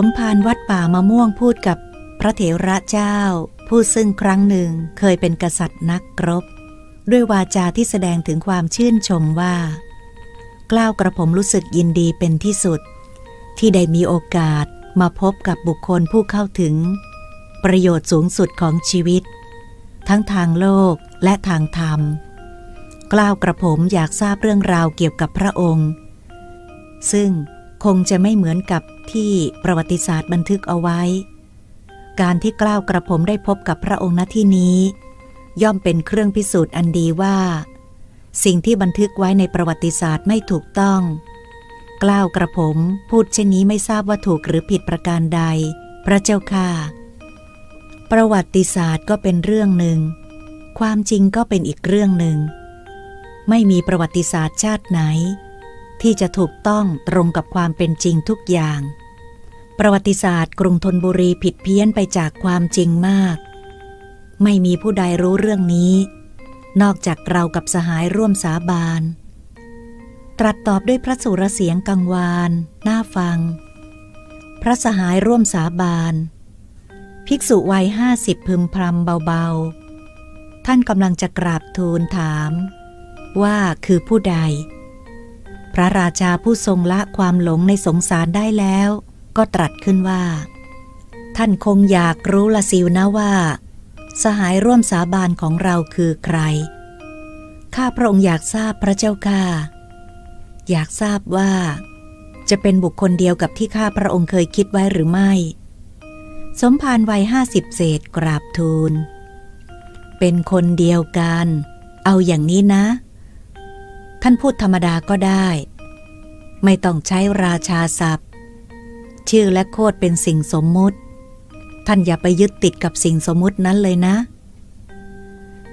สมภารวัดป่ามะม่วงพูดกับพระเถระเจ้า ผู้ซึ่งครั้งหนึ่งเคยเป็นกษัตริย์นักรบ ด้วยวาจาที่แสดงถึงความชื่นชมว่า กล้าวกระผมรู้สึกยินดีเป็นที่สุด ที่ได้มีโอกาสมาพบกับบุคคลผู้เข้าถึง ประโยชน์สูงสุดของชีวิต ทั้งทางโลกและทางธรรม กล้าวกระผมอยากทราบเรื่องราวเกี่ยวกับพระองค์ ซึ่งคงจะไม่เหมือนกับ ที่ประวัติศาสตร์บันทึกเอาไว้ การที่กล้าวกระผมได้พบกับพระองค์ณที่นี้ ย่อมเป็นเครื่องพิสูจน์อันดีว่า สิ่งที่บันทึกไว้ในประวัติศาสตร์ไม่ถูกต้อง กล้าวกระผมพูดเช่นนี้ไม่ทราบว่าถูกหรือผิดประการใด พระเจ้าค่ะ ประวัติศาสตร์ก็เป็นเรื่องหนึ่ง ความจริงก็เป็นอีกเรื่องหนึ่ง ไม่มีประวัติศาสตร์ชาติไหนที่จะถูกต้องตรงกับความเป็นจริงทุกอย่าง ประวัติศาสตร์กรุงธนบุรีผิดเพี้ยนไปจากความจริงมาก ไม่มีผู้ใดรู้เรื่องนี้ นอกจากเรากับสหายร่วมสาบาน ตรัสตอบด้วยพระสุรเสียงกังวาน น่าฟัง พระสหายร่วมสาบาน ภิกษุวัยห้าสิบพึมพรำเบาๆ ท่านกำลังจะกราบทูลถาม ว่าคือผู้ใด พระราชาผู้ทรงละความหลงในสงสารได้แล้ว ก็ตรัสขึ้นว่า ท่านคงอยากรู้ละสิวนะว่า สหายร่วมสาบานของเราคือใคร ข้าพระองค์อยากทราบพระเจ้าค่ะ อยากทราบว่า จะเป็นบุคคลเดียวกับที่ข้าพระองค์เคยคิดไว้หรือไม่ สมภารวัยห้าสิบเศษกราบทูล เป็นคนเดียวกัน เอาอย่างนี้นะ ท่านพูดธรรมดาก็ได้ ไม่ต้องใช้ราชาศัพท ชื่อและโคดเป็นสิ่งสมมุติ ท่านอย่าไปยึดติดกับสิ่งสมมุตินั้นเลยนะ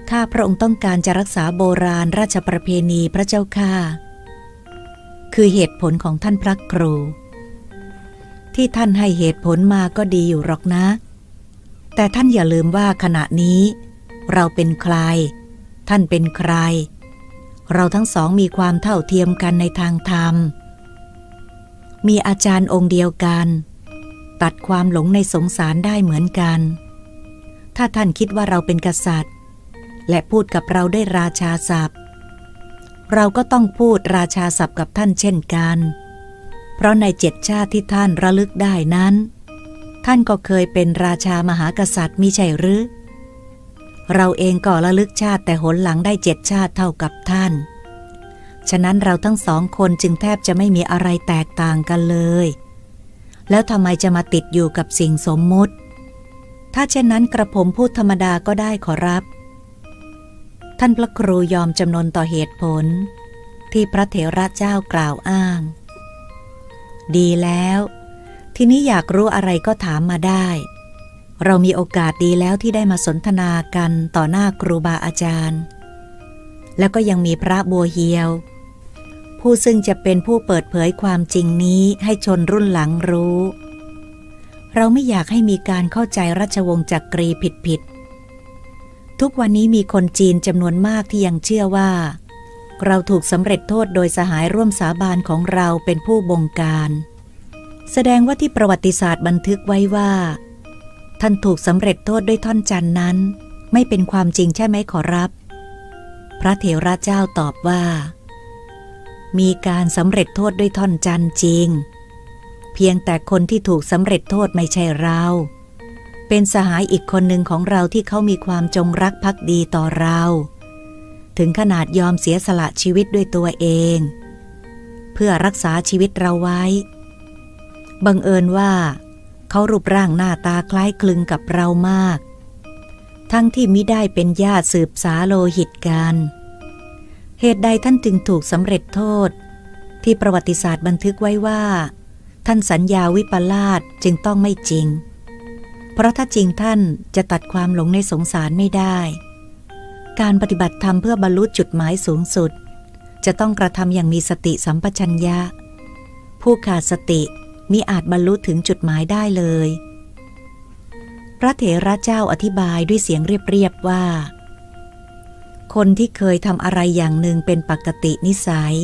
ข้าพระองค์ต้องการจะรักษาโบราณราชประเพณีพระเจ้าค่าคือเหตุผลของท่านพระครู ที่ท่านให้เหตุผลมาก็ดีอยู่หรอกนะ แต่ท่านอย่าลืมว่าขณะนี้ เราเป็นใคร ท่านเป็นใคร เราทั้งสองมีความเท่าเทียมกันในทางธรรม มีอาจารย์องค์เดียวกัน ตัดความหลงในสงสารได้เหมือนกัน ถ้าท่านคิดว่าเราเป็นกษัตริย์ และพูดกับเราได้วยราชาศัพท์ เราก็ต้องพูดราชาศัพท์กับท่านเช่นกัน เพราะในเจ็ดชาติที่ท่านระลึกได้นั้น ท่านก็เคยเป็นราชามหากษัตริย์มิใช่หรือ เราเองก็ระลึกชาติแต่หนหลังได้เจ็ดชาติเท่ากับท่าน ฉะนั้นเราทั้งสองคนจึงแทบจะไม่มีอะไรแตกต่างกันเลย แล้วทำไมจะมาติดอยู่กับสิ่งสมมุติ ถ้าเช่นนั้นกระผมพูดธรรมดาก็ได้ขอรับ ท่านพระครูยอมจำนนต่อเหตุผล ที่พระเถระเจ้ากล่าวอ้าง ดีแล้ว ทีนี้อยากรู้อะไรก็ถามมาได้ เรามีโอกาสดีแล้วที่ได้มาสนทนากันต่อหน้าครูบาอาจารย์แล้วก็ยังมีพระบัวเฮียว ผู้ซึ่งจะเป็นผู้เปิดเผยความจริงนี้ให้ชนรุ่นหลังรู้ เราไม่อยากให้มีการเข้าใจราชวงศ์จักกรีผิดๆ ทุกวันนี้มีคนจีนจำนวนมากที่ยังเชื่อว่า เราถูกสำเร็จโทษโดยสหายร่วมสาบานของเราเป็นผู้บงการ แสดงว่าที่ประวัติศาสตร์บันทึกไว้ว่า ท่านถูกสำเร็จโทษด้วยท่อนจันนั้น ไม่เป็นความจริงใช่ไหมขอรับ พระเถระเจ้าตอบว่า มีการสำเร็จโทษด้วยท่อนจันจริง เพียงแต่คนที่ถูกสำเร็จโทษไม่ใช่เรา เป็นสหายอีกคนหนึ่งของเราที่เขามีความจงรักภักดีต่อเรา ถึงขนาดยอมเสียสละชีวิตด้วยตัวเอง เพื่อรักษาชีวิตเราไว้ บังเอิญว่า เขารูปร่างหน้าตาคล้ายคลึงกับเรามาก ทั้งที่มิได้เป็นญาติสืบสาโลหิตกันเเหตุใดท่านจึงถูกสำเร็จโทษ ที่ประวัติศาสตร์บันทึกไว้ว่า ท่านสัญญาวิปลาสจึงต้องไม่จริง เพราะถ้าจริงท่านจะตัดความหลงในสงสารไม่ได้ การปฏิบัติธรรมเพื่อบรรลุจุดหมายสูงสุด จะต้องกระทำอย่างมีสติสัมปชัญญะ ผู้ขาดสติมิอาจบรรลุถึงจุดหมายได้เลย พระเถระเจ้าอธิบายด้วยเสียงเรียบๆว่า คนที่เคยทำอะไรอย่างหนึ่งเป็นปกตินิสัย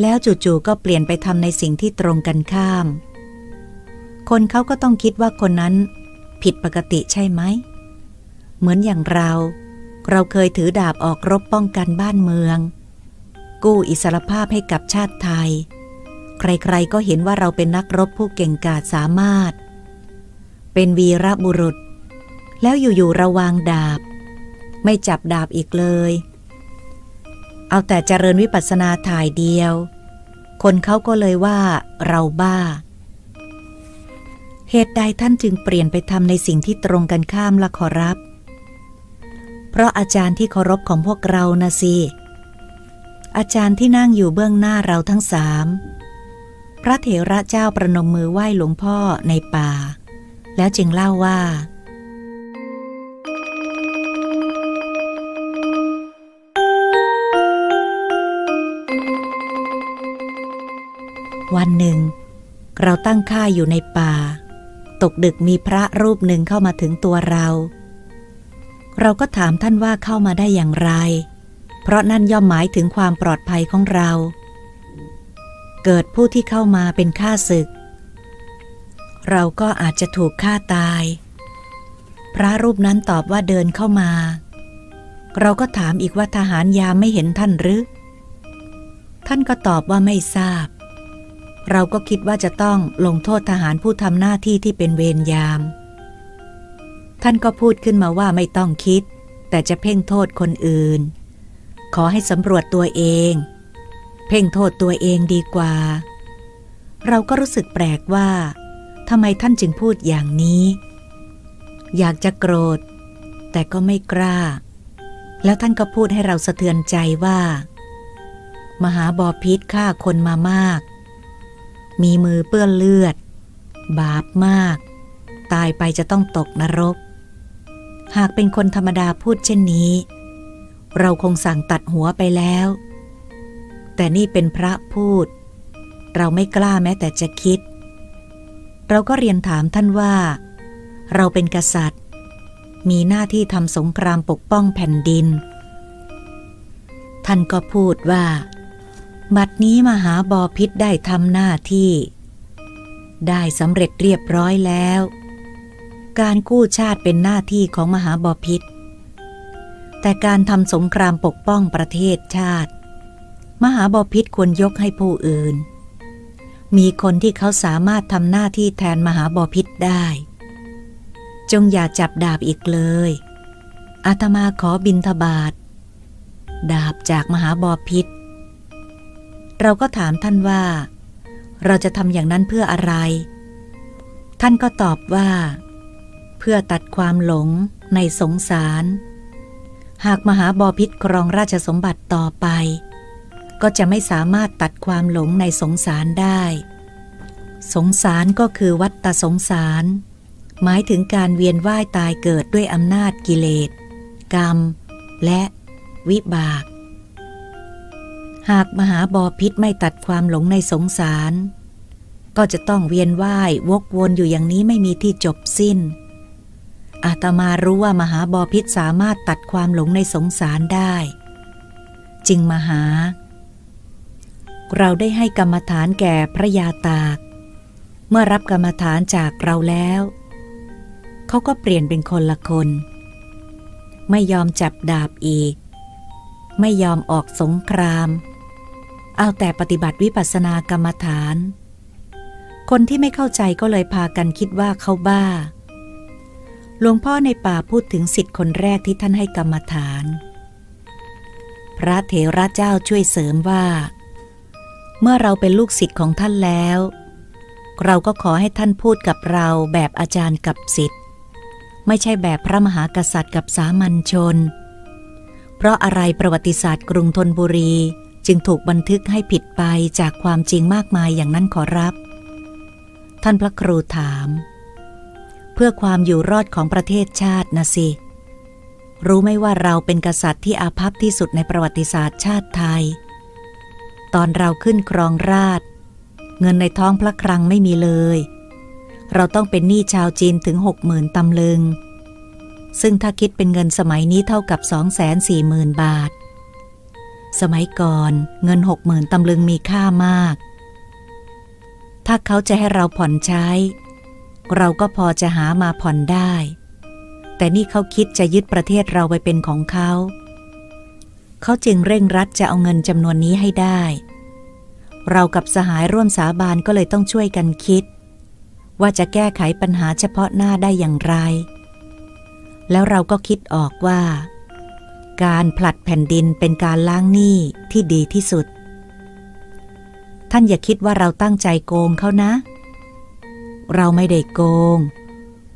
แล้วจู่ๆก็เปลี่ยนไปทำในสิ่งที่ตรงกันข้าม คนเขาก็ต้องคิดว่าคนนั้น ผิดปกติใช่ไหม เหมือนอย่างเรา เราเคยถือดาบออกรบป้องกันบ้านเมือง กู้อิสรภาพให้กับชาติไทย ใครๆก็เห็นว่าเราเป็นนักรบผู้เก่งกาจสามารถ เป็นวีรบุรุษ แล้วอยู่ๆระวางดาบ ไม่จับดาบอีกเลย เอาแต่เจริญวิปัสสนาถ่ายเดียว คนเขาก็เลยว่าเราบ้า เหตุใดท่านจึงเปลี่ยนไปทำในสิ่งที่ตรงกันข้ามละขอรับ เพราะอาจารย์ที่เคารพของพวกเรานะสิ อาจารย์ที่นั่งอยู่เบื้องหน้าเราทั้งสาม พระเถระเจ้าประนมมือไหว้หลวงพ่อในป่า แล้วจึงเล่าว่า วันหนึ่ง เราตั้งค่ายอยู่ในป่า ตกดึกมีพระรูปหนึ่งเข้ามาถึงตัวเรา เราก็ถามท่านว่าเข้ามาได้อย่างไร เพราะนั่นย่อมหมายถึงความปลอดภัยของเรา เกิดผู้ที่เข้ามาเป็นข้าศึก เราก็อาจจะถูกฆ่าตาย พระรูปนั้นตอบว่าเดินเข้ามา เราก็ถามอีกว่าทหารยามไม่เห็นท่านหรือ ท่านก็ตอบว่าไม่ทราบ เราก็คิดว่าจะต้องลงโทษทหารผู้ทำหน้าที่ที่เป็นเวรยาม ท่านก็พูดขึ้นมาว่าไม่ต้องคิด แต่จะเพ่งโทษคนอื่น ขอให้สำรวจตัวเอง เพ่งโทษตัวเองดีกว่า เราก็รู้สึกแปลกว่าทำไมท่านจึงพูดอย่างนี้ อยากจะโกรธ แต่ก็ไม่กล้า แล้วท่านก็พูดให้เราสะเทือนใจว่า มหาบอพิษฆ่าคนมามาก มีมือเปื้อนเลือด บาปมาก ตายไปจะต้องตกนรก หากเป็นคนธรรมดาพูดเช่นนี้ เราคงสั่งตัดหัวไปแล้ว แต่นี่เป็นพระพูด เราไม่กล้าแม้แต่จะคิด เราก็เรียนถามท่านว่า เราเป็นกษัตริย์ มีหน้าที่ทำสงครามปกป้องแผ่นดิน ท่านก็พูดว่า บัดนี้มหาบอพิษได้ทำหน้าที่ ได้สำเร็จเรียบร้อยแล้ว การกู้ชาติเป็นหน้าที่ของมหาบอพิษ แต่การทำสงครามปกป้องประเทศชาติ มหาบอพิษควรยกให้ผู้อื่น มีคนที่เขาสามารถทำหน้าที่แทนมหาบอพิษได้ จงอย่าจับดาบอีกเลยอาตมาขอบินทบาทดาบจากมหาบอพิษ เราก็ถามท่านว่า เราจะทำอย่างนั้นเพื่ออะไร ท่านก็ตอบว่า เพื่อตัดความหลงในสงสาร หากมหาบอพิษครองราชสมบัติต่อไป ก็จะไม่สามารถตัดความหลงในสงสารได้ สงสารก็คือวัตตสงสาร หมายถึงการเวียนว่ายตายเกิดด้วยอำนาจกิเลส กรรม และวิบาก หากมหาบอพิษไม่ตัดความหลงในสงสาร ก็จะต้องเวียนว่าย วกวนอยู่อย่างนี้ไม่มีที่จบสิ้น อาตมารู้ว่ามหาบอพิษสามารถตัดความหลงในสงสารได้จึงมาหา เราได้ให้กรรมฐานแก่พระยาตาก เมื่อรับกรรมฐานจากเราแล้ว เขาก็เปลี่ยนเป็นคนละคน ไม่ยอมจับดาบอีกไม่ยอมออกสงคราม เอาแต่ปฏิบัติวิปัสสนากรรมฐาน คนที่ไม่เข้าใจก็เลยพากันคิดว่าเขาบ้า หลวงพ่อในป่าพูดถึงสิทธิ์คนแรกที่ท่านให้กรรมฐาน พระเถระเจ้าช่วยเสริมว่า เมื่อเราเป็นลูกศิษย์ของท่านแล้ว เราก็ขอให้ท่านพูดกับเราแบบอาจารย์กับศิษย์ไม่ใช่แบบพระมหากษัตริย์กับสามัญชน เพราะอะไรประวัติศาสตร์กรุงธนบุรี จึงถูกบันทึกให้ผิดไปจากความจริงมากมายอย่างนั้นขอรับ ท่านพระครูถาม เพื่อความอยู่รอดของประเทศชาตินะสิ รู้ไหมว่าเราเป็นกษัตริย์ที่อาภัพที่สุดในประวัติศาสตร์ชาติไทย ตอนเราขึ้นครองราช เงินในท้องพระคลังไม่มีเลย เราต้องเป็นหนี้ชาวจีนถึงหกหมื่นตำลึง ซึ่งถ้าคิดเป็นเงินสมัยนี้เท่ากับสองแสนสี่หมื่นบาท สมัยก่อนเงินหกหมื่นตำลึงมีค่ามาก ถ้าเขาจะให้เราผ่อนใช้ เราก็พอจะหามาผ่อนได้ แต่นี่เขาคิดจะยึดประเทศเราไปเป็นของเขา เขาจึงเร่งรัดจะเอาเงินจำนวนนี้ให้ได้ เรากับสหายร่วมสาบานก็เลยต้องช่วยกันคิด ว่าจะแก้ไขปัญหาเฉพาะหน้าได้อย่างไร แล้วเราก็คิดออกว่า การผลัดแผ่นดินเป็นการล้างหนี้ที่ดีที่สุด ท่านอย่าคิดว่าเราตั้งใจโกงเขานะ เราไม่ได้โกง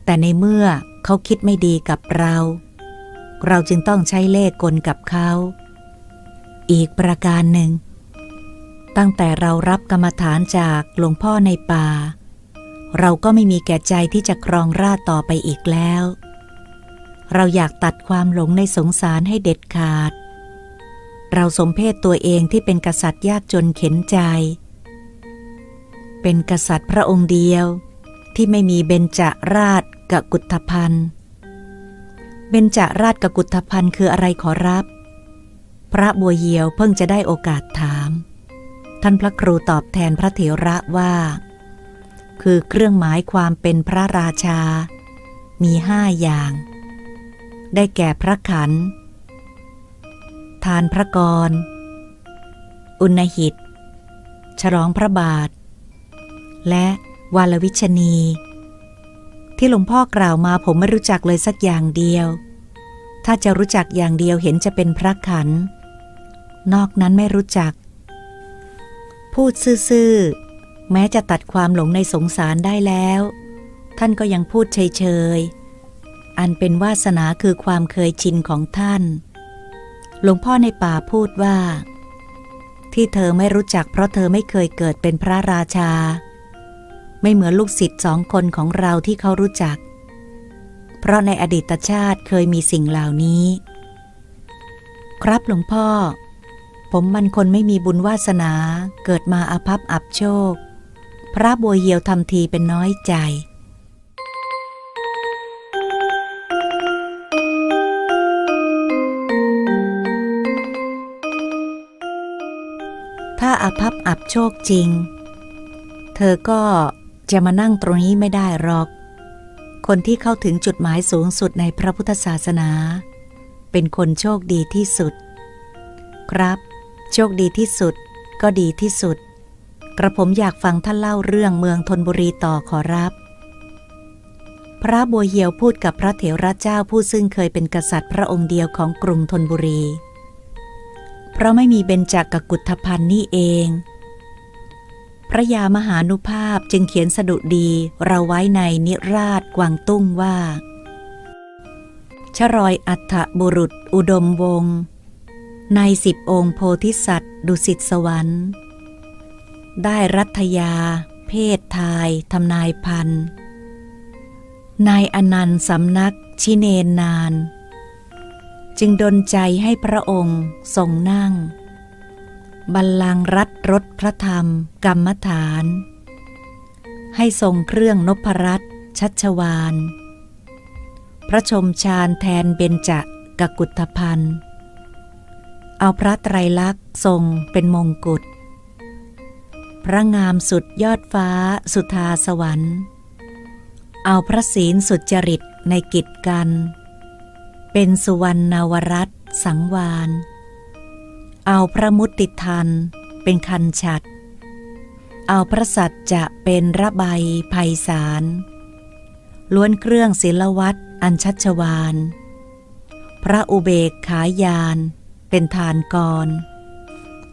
แต่ในเมื่อเขาคิดไม่ดีกับเรา เราจึงต้องใช้เล่กลกับเขา อีกประการหนึ่ง ตั้งแต่เรารับกรรมฐานจากหลวงพ่อในป่า เราก็ไม่มีแก่ใจที่จะครองราชต่อไปอีกแล้ว เราอยากตัดความหลงในสงสารให้เด็ดขาด เราสมเพศตัวเองที่เป็นกษัตริย์ยากจนเข็นใจ เป็นกษัตริย์พระองค์เดียว ที่ไม่มีเบญจราชกกุฏพันธ์เบญจราชกกุฏพันธ์คืออะไรขอรับ พระบัวเยียวเพิ่งจะได้โอกาสถาม ท่านพระครูตอบแทนพระเถระว่า คือเครื่องหมายความเป็นพระราชา มีห้าอย่าง ได้แก่พระขัน ทานพระกร อุณหิต ฉลองพระบาท และวาลวิชนี ที่หลวงพ่อกล่าวมาผมไม่รู้จักเลยสักอย่างเดียว ถ้าจะรู้จักอย่างเดียวเห็นจะเป็นพระขัน นอกนั้นไม่รู้จัก พูดซื่อๆ แม้จะตัดความหลงในสงสารได้แล้ว ท่านก็ยังพูดเฉยๆ อันเป็นวาสนาคือความเคยชินของท่าน หลวงพ่อในป่าพูดว่า ที่เธอไม่รู้จักเพราะเธอไม่เคยเกิดเป็นพระราชา ไม่เหมือนลูกศิษย์สองคนของเราที่เขารู้จัก เพราะในอดีตชาติเคยมีสิ่งเหล่านี้ ครับหลวงพ่อ ผมมันคนไม่มีบุญวาสนาเกิดมาอาภัพอับโชค พระบัวเยียวทำทีเป็นน้อยใจ ถ้าอาภัพอับโชคจริง เธอก็จะมานั่งตรงนี้ไม่ได้หรอก คนที่เข้าถึงจุดหมายสูงสุดในพระพุทธศาสนา เป็นคนโชคดีที่สุด ครับ โชคดีที่สุดก็ดีที่สุด กระผมอยากฟังท่านเล่าเรื่องเมืองธนบุรีต่อขอรับ พระบัวเหียวพูดกับพระเถระเจ้าผู้ซึ่งเคยเป็นกษัตริย์พระองค์เดียวของกรุงธนบุรี เพราะไม่มีเบญจกกุฏพันธ์นี่เอง พระยามหานุภาพจึงเขียนสดุดีเราไว้ในนิราชกวางตุ้งว่า ชรอยอัฏฐบุรุษอุดมวง ในสิบองค์โพธิสัตว์ ดุสิตสวรรค์ ได้รัตยา เพศทายทำนายพันนายอนันต์สำนักชิเนนนาน จึงดนใจให้พระองค์ทรงนั่ง บัลลังรัตรถพระธรรม กรรมฐาน ให้ทรงเครื่องนพรัตชัชวาน พระชมชาญแทนเบญจกกุฏพันธ์เอาพระไตรลักษณ์ทรงเป็นมงกุฎ พระงามสุดยอดฟ้าสุธาสวรรค์ เอาพระศีลสุจริตในกิจกัน เป็นสุวรรณวรัตสังวาน เอาพระมุติทันเป็นคันฉัด เอาพระสัตจะเป็นระบายภัยสารล้วนเครื่องศิลวัตอันชัชวาน พระอุเบกขายาน เป็นทานกร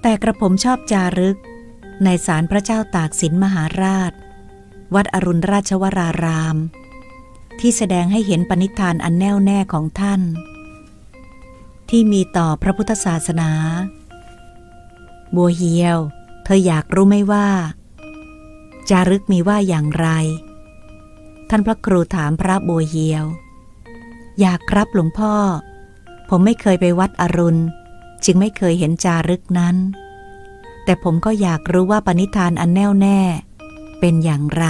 แต่กระผมชอบจารึก ในศาลพระเจ้าตากสินมหาราช วัดอรุณราชวราราม ที่แสดงให้เห็นปณิธานอันแน่วแน่ของท่าน ที่มีต่อพระพุทธศาสนา บัวเหียว เธออยากรู้ไหมว่า จารึกมีว่าอย่างไร ท่านพระครูถามพระบัวเหียว อยากครับหลวงพ่อ ผมไม่เคยไปวัดอรุณ จึงไม่เคยเห็นจารึกนั้น แต่ผมก็อยากรู้ว่าปณิธานอันแน่วแน่ เป็นอย่างไร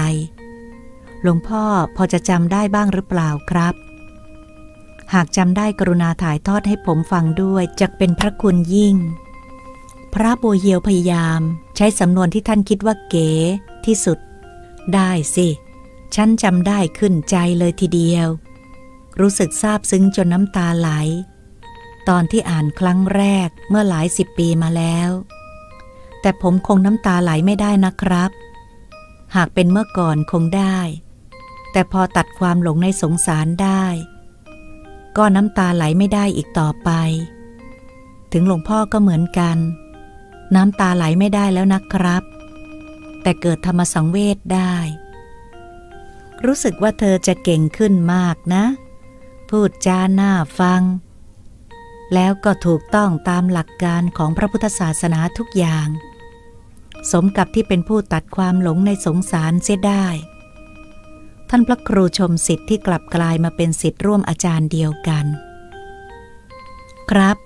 หลวงพ่อพอจะจำได้บ้างหรือเปล่าครับ หากจำได้กรุณาถ่ายทอดให้ผมฟังด้วยจะเป็นพระคุณยิ่ง พระโบเหียวพยายาม ใช้สำนวนที่ท่านคิดว่าเก๋ที่สุด ได้สิ ฉันจำได้ขึ้นใจเลยทีเดียว รู้สึกซาบซึ้งจนน้ำตาไหล ตอนที่อ่านครั้งแรกเมื่อหลายสิบปีมาแล้ว แต่ผมคงน้ำตาไหลไม่ได้นะครับ หากเป็นเมื่อก่อนคงได้ แต่พอตัดความหลงในสงสารได้ ก็น้ำตาไหลไม่ได้อีกต่อไป ถึงหลวงพ่อก็เหมือนกัน น้ำตาไหลไม่ได้แล้วนะครับ แต่เกิดธรรมสังเวชได้ รู้สึกว่าเธอจะเก่งขึ้นมากนะ พูดจาหน้าฟัง แล้วก็ถูกต้องตามหลักการของพระพุทธศาสนาทุกอย่าง สมกับที่เป็นผู้ตัดความหลงในสงสารเสียได้านพระครูชมสิทธิ์ที่กลับกลายมาเป็นสิทธิ์ร่วมอาจารย์เดียวกัน ครับ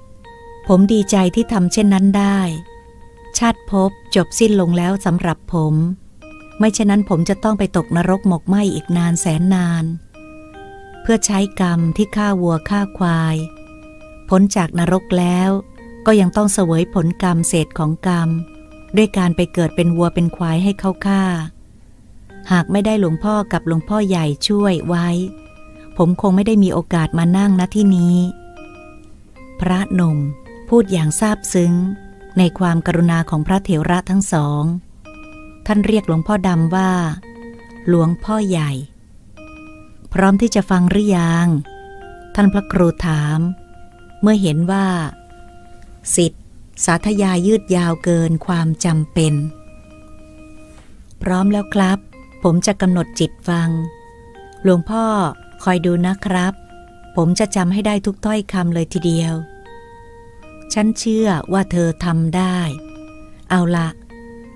ผมดีใจที่ทำเช่นนั้นได้ ชาติภพจบสิ้นลงแล้วสำหรับผม ไม่เช่นนั้นผมจะต้องไปตกนรกหมกไหมอีกนานแสนนาน เพื่อใช้กรรมที่ฆ่าวัวฆ่าควาย พ้นจากนรกแล้วก็ยังต้องเสวยผลกรรมเศษของกรรม ด้วยการไปเกิดเป็นวัวเป็นควายให้เขาฆ่า หากไม่ได้หลวงพ่อกับหลวงพ่อใหญ่ช่วยไว้ ผมคงไม่ได้มีโอกาสมานั่งณที่นี้ พระนมพูดอย่างซาบซึ้ง ในความกรุณาของพระเถระทั้งสอง ท่านเรียกหลวงพ่อดำว่า หลวงพ่อใหญ่ พร้อมที่จะฟังหรือยัง ท่านพระครูถาม เมื่อเห็นว่า สิทธิ์สาธยายยืดยาวเกินความจำเป็น พร้อมแล้วครับ ผมจะกำหนดจิตฟัง หลวงพ่อคอยดูนะครับ ผมจะจำให้ได้ทุกถ้อยคำเลยทีเดียว ฉันเชื่อว่าเธอทำได้ เอาละ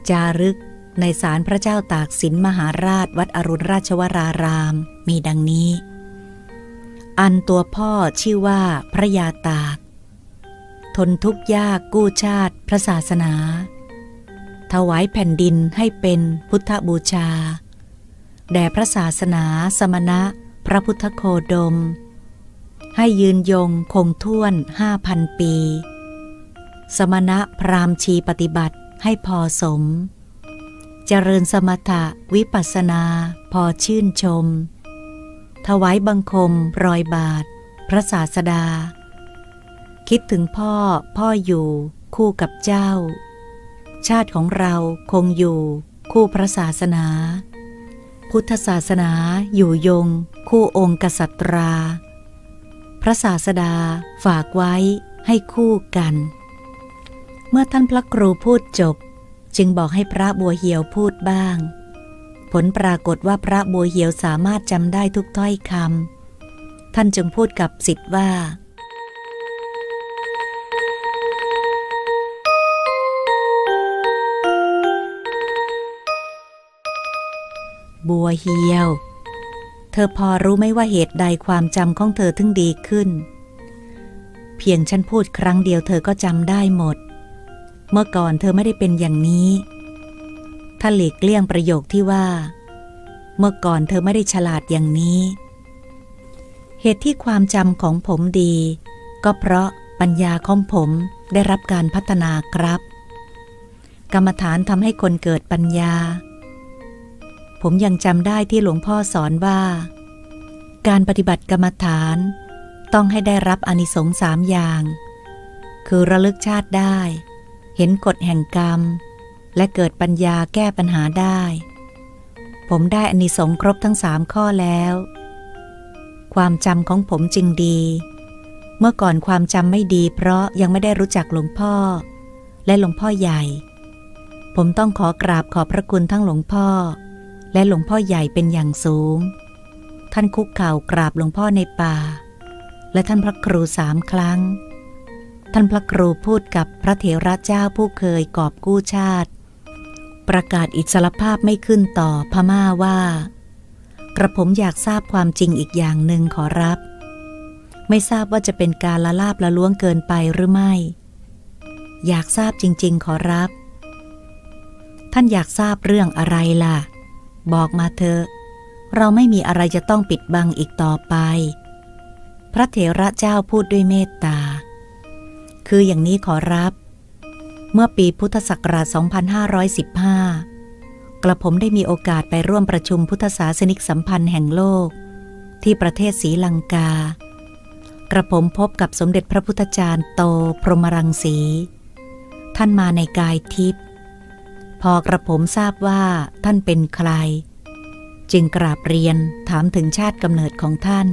จารึกในศาลพระเจ้าตากสินมหาราชวัดอรุณราชวรารามมีดังนี้ อันตัวพ่อชื่อว่าพระยาตาก ทนทุกข์ยากกู้ชาติพระศาสนา ถวายแผ่นดินให้เป็นพุทธบูชา แด่พระศาสนาสมณะ พระพุทธโคดม ให้ยืนยงคงท่วนห้าพันปี สมณะพรามชีปฏิบัติให้พอสม เจริญสมถะวิปัสสนาพอชื่นชม ถวายบังคมรอยบาท พระศาสดา คิดถึงพ่อพ่ออยู่คู่กับเจ้า ชาติของเราคงอยู่คู่พระศาสนา พุทธศาสนาอยู่ยง คู่องค์กษัตรา พระศาสดาฝากไว้ให้คู่กัน เมื่อท่านพระครูพูดจบ จึงบอกให้พระบัวเหียวพูดบ้าง ผลปรากฏว่าพระบัวเหียวสามารถจำได้ทุกถ้อยคำท่านจึงพูดกับสิทธิ์ว่า บัวเหียว เธอพอรู้ไหมว่าเหตุใดความจำของเธอถึงดีขึ้น เพียงฉันพูดครั้งเดียวเธอก็จำได้หมด เมื่อก่อนเธอไม่ได้เป็นอย่างนี้ถ้าหลีกเลี่ยงประโยคที่ว่า เมื่อก่อนเธอไม่ได้ฉลาดอย่างนี้ เหตุที่ความจำของผมดี ก็เพราะปัญญาของผมได้รับการพัฒนาครับ กรรมฐานทำให้คนเกิดปัญญา ผมยังจำได้ที่หลวงพ่อสอนว่า การปฏิบัติกรรมฐาน ต้องให้ได้รับอนิสงส์สามอย่าง คือระลึกชาติได้ เห็นกฎแห่งกรรม และเกิดปัญญาแก้ปัญหาได้ ผมได้อนิสงส์ครบทั้งสามข้อแล้ว ความจำของผมจึงดี เมื่อก่อนความจำไม่ดีเพราะยังไม่ได้รู้จักหลวงพ่อ และหลวงพ่อใหญ่ ผมต้องขอกราบขอบพระคุณทั้งหลวงพ่อ และหลวงพ่อใหญ่เป็นอย่างสูง ท่านคุกเข่ากราบหลวงพ่อในป่า และท่านพระครูสามครั้ง ท่านพระครูพูดกับพระเถระเจ้าผู้เคยกอบกู้ชาติ ประกาศอิสรภาพไม่ขึ้นต่อพม่าว่า กระผมอยากทราบความจริงอีกอย่างหนึ่งขอรับ ไม่ทราบว่าจะเป็นการละลาบละล้วงเกินไปหรือไม่ อยากทราบจริง ๆ ขอรับ ท่านอยากทราบเรื่องอะไรล่ะ บอกมาเถอะ เราไม่มีอะไรจะต้องปิดบังอีกต่อไป พระเถระเจ้าพูดด้วยเมตตา คืออย่างนี้ขอรับ เมื่อปีพุทธศักราช 2515 กระผมได้มีโอกาสไปร่วมประชุมพุทธศาสนิกสัมพันธ์แห่งโลก ที่ประเทศศรีลังกา กระผมพบกับสมเด็จพระพุทธจารย์โตพรหมรังสี ท่านมาในกายทิพย์ พอกระผมทราบว่าท่านเป็นใคร จึงกราบเรียนถามถึงชาติกำเนิดของท่าน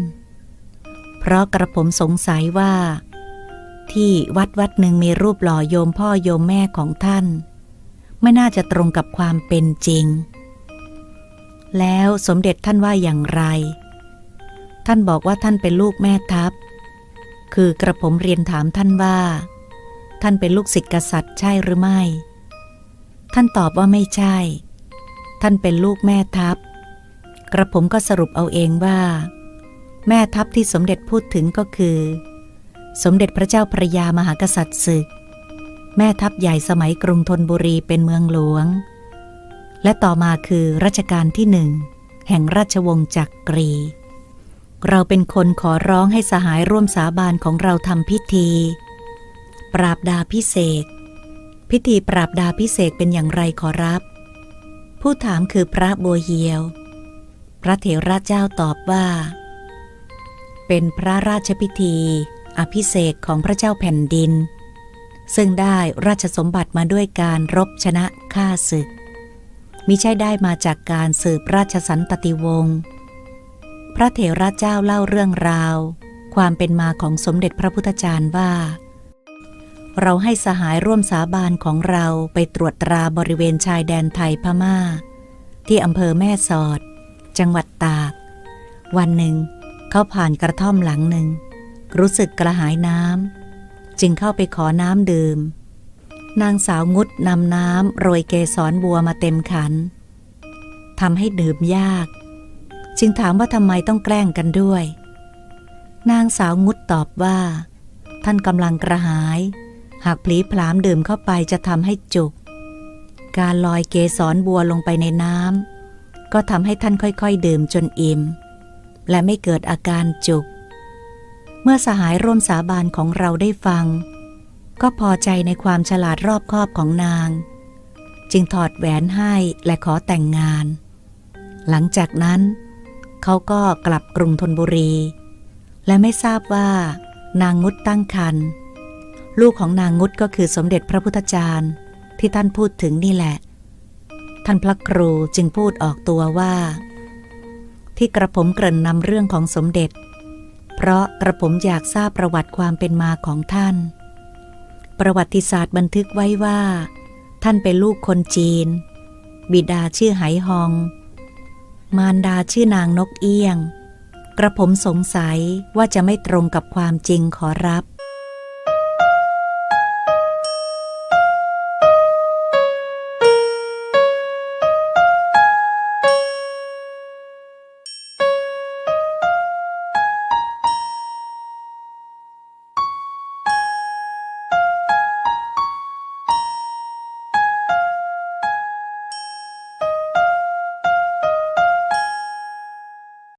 เพราะกระผมสงสัยว่า ที่วัดวัดหนึ่งมีรูปหล่อโยมพ่อโยมแม่ของท่าน ไม่น่าจะตรงกับความเป็นจริง แล้วสมเด็จท่านว่าอย่างไร ท่านบอกว่าท่านเป็นลูกแม่ทัพ คือกระผมเรียนถามท่านว่า ท่านเป็นลูกศิษย์กษัตริย์ใช่หรือไม่ ท่านตอบว่าไม่ใช่ ท่านเป็นลูกแม่ทัพ กระผมก็สรุปเอาเองว่า แม่ทัพที่สมเด็จพูดถึงก็คือ สมเด็จพระเจ้าพระยามหากษัตริย์ศึก แม่ทัพใหญ่สมัยกรุงธนบุรีเป็นเมืองหลวง และต่อมาคือรัชกาลที่หนึ่งแห่งราชวงศ์จักกรี เราเป็นคนขอร้องให้สหายร่วมสาบานของเราทำพิธี ปราบดาพิเศษ พิธีปราบดาพิเศษเป็นอย่างไรขอรับ ผู้ถามคือพระบัวเหียว พระเถระเจ้าตอบว่า เป็นพระราชพิธี อภิเษกของพระเจ้าแผ่นดิน ซึ่งได้ราชสมบัติมาด้วยการรบชนะฆ่าศึก มิใช่ได้มาจากการสืบราชสันตติวงศ์พระเถระเจ้าเล่าเรื่องราว ความเป็นมาของสมเด็จพระพุทธจารย์ว่า เราให้สหายร่วมสาบานของเราไปตรวจตราบริเวณชายแดนไทยพม่า ที่อำเภอแม่สอด จังหวัดตาก วันหนึ่ง เขาผ่านกระท่อมหลังหนึ่ง รู้สึกกระหายน้ำจึงเข้าไปขอน้ำดื่ม นางสาวงุดนำน้ำโรยเกสรบัวมาเต็มขันทำให้ดื่มยาก จึงถามว่าทำไมต้องแกล้งกันด้วย นางสาวงุดตอบว่า ท่านกำลังกระหาย หากพลีพลามดื่มเข้าไปจะทำให้จุก การลอยเกสรบัวลงไปในน้ำก็ทำให้ท่านค่อยๆ ดื่มจนอิ่ม และไม่เกิดอาการจุก เมื่อสหายร่วมสาบานของเราได้ฟัง ก็พอใจในความฉลาดรอบคอบของนาง จึงถอดแหวนให้และขอแต่งงาน หลังจากนั้นเขาก็กลับกรุงธนบุรี และไม่ทราบว่านางงุดตั้งครรภ์ ลูกของนางงุดก็คือสมเด็จพระพุทธจารย์ที่ท่านพูดถึงนี่แหละ ท่านพระครูจึงพูดออกตัวว่า ที่กระผมเกริ่นนำเรื่องของสมเด็จ เพราะกระผมอยากทราบประวัติความเป็นมาของท่าน ประวัติศาสตร์บันทึกไว้ว่า ท่านเป็นลูกคนจีน บิดาชื่อไหฮอง มารดาชื่อนางนกเอี้ยง กระผมสงสัยว่าจะไม่ตรงกับความจริงขอรับ